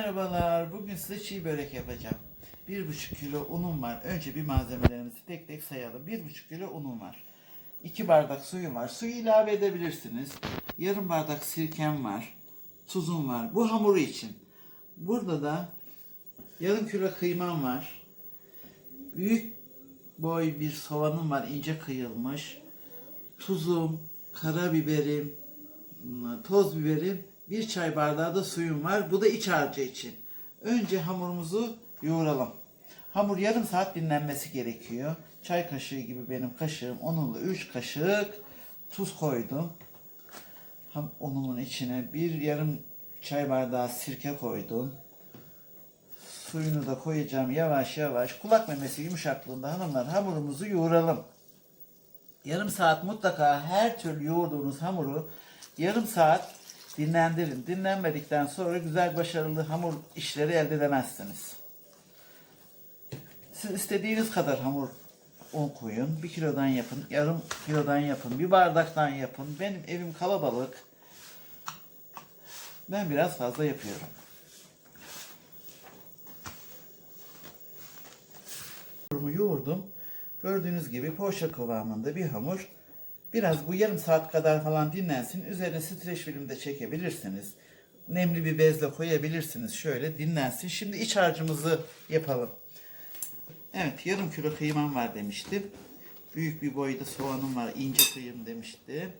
Merhabalar, bugün size çiğ börek yapacağım. 1,5 kilo unum var. Önce bir malzemelerimizi tek tek sayalım. 1,5 kilo unum var. 2 bardak suyum var. Suyu ilave edebilirsiniz. Yarım bardak sirkem var. Tuzum var. Bu hamuru için. Burada da yarım kilo kıymam var. Büyük boy bir soğanım var. ince kıyılmış. Tuzum, karabiberim, toz biberim, bir çay bardağı da suyum var. Bu da iç harcı için. Önce hamurumuzu yoğuralım. Hamur yarım saat dinlenmesi gerekiyor. Çay kaşığı gibi benim kaşığım. Onunla 3 kaşık tuz koydum. Ham unumun içine bir yarım çay bardağı sirke koydum. Suyunu da koyacağım yavaş yavaş. Kulak memesi yumuşaklığında hanımlar hamurumuzu yoğuralım. Yarım saat mutlaka her türlü yoğurduğunuz hamuru yarım saat dinlendirin. Dinlenmedikten sonra güzel başarılı hamur işleri elde edemezsiniz. Siz istediğiniz kadar hamur un koyun. Bir kilodan yapın, yarım kilodan yapın, bir bardaktan yapın. Benim evim kalabalık. Ben biraz fazla yapıyorum. Yoğurdum. Gördüğünüz gibi poğaça kıvamında bir hamur. Biraz bu yarım saat kadar falan dinlensin. Üzerine streç film de çekebilirsiniz. Nemli bir bezle koyabilirsiniz. Şöyle dinlensin. Şimdi iç harcımızı yapalım. Evet yarım kilo kıymam var demiştim. Büyük bir boyda soğanım var. ince kıyım demiştim.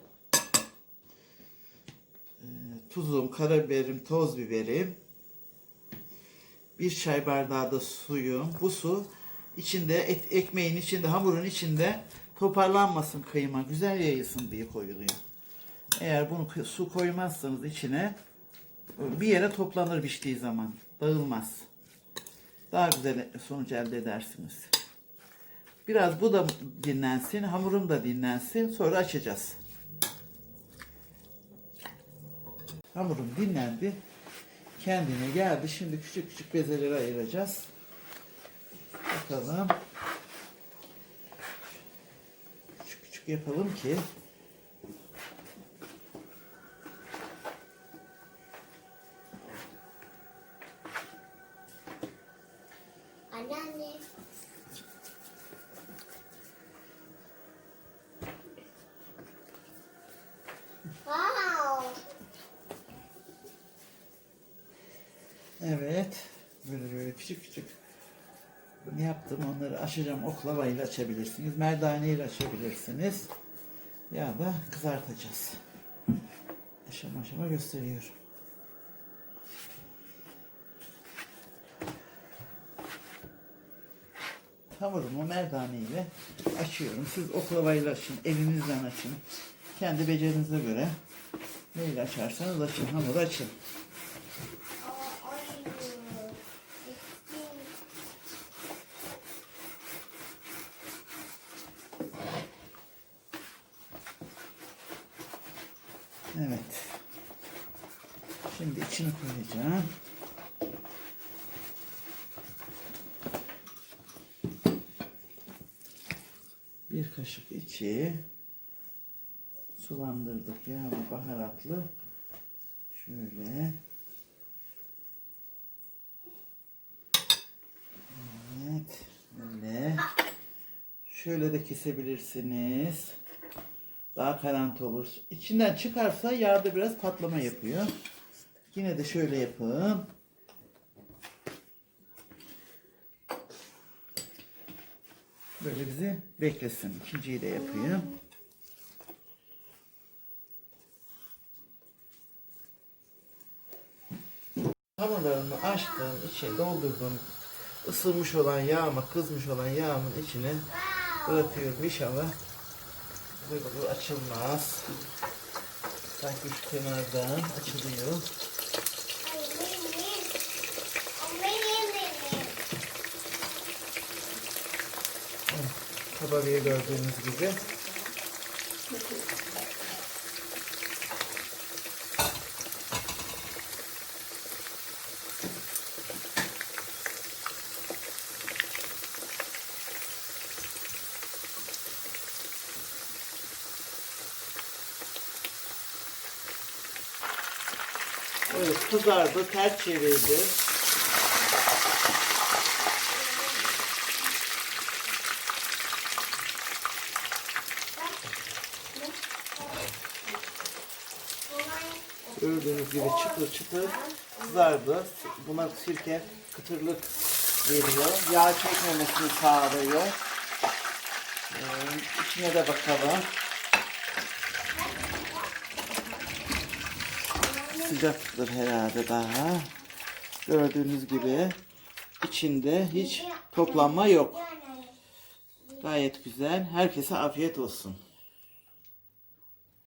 Ee, tuzum, karabiberim, toz biberim. Bir çay bardağı da suyum. Bu su içinde et, ekmeğin içinde hamurun içinde toparlanmasın kıyma güzel yayılsın diye koyuluyor. Eğer bunu su koymazsanız içine bir yere toplanır piştiği zaman dağılmaz. Daha güzel sonuç elde edersiniz. Biraz bu da dinlensin, hamurum da dinlensin. Sonra açacağız. Hamurum dinlendi. Kendine geldi. Şimdi küçük küçük bezelere ayıracağız. Bakalım. Küçük yapalım ki Anneanne. Wow. evet böyle böyle küçük küçük bunu yaptım. Onları açacağım. Oklavayla açabilirsiniz. Merdaneyle açabilirsiniz. Ya da kızartacağız. Aşama aşama gösteriyorum. Hamurumu merdane ile açıyorum. Siz oklavayla açın, elinizden açın. Kendi becerinize göre neyle açarsanız açın, hamuru açın. Evet. Şimdi içini koyacağım. Bir kaşık içi sulandırdık yağlı baharatlı. Şöyle. Evet. Böyle. Şöyle de kesebilirsiniz. Daha karanti olur. İçinden çıkarsa yağda biraz patlama yapıyor. Yine de şöyle yapın. Böyle bizi beklesin. İkinciyi de yapayım. Hamurlarımı açtım, içine doldurdum. Isınmış olan yağımı, kızmış olan yağımın içine bırakıyorum inşallah. Böyle açılmaz. Sanki şu kenardan açılıyor. Kabarıyı gördüğünüz gibi. Evet kızardı, ters çevirdi. Gördüğünüz gibi çıtır çıtır kızardı. Buna sirke kıtırlık veriyor. Yağ çekmemesini sağlıyor. Ee, içine de bakalım. Sıcaktır herhalde daha. Gördüğünüz gibi içinde hiç toplanma yok. Gayet güzel. Herkese afiyet olsun.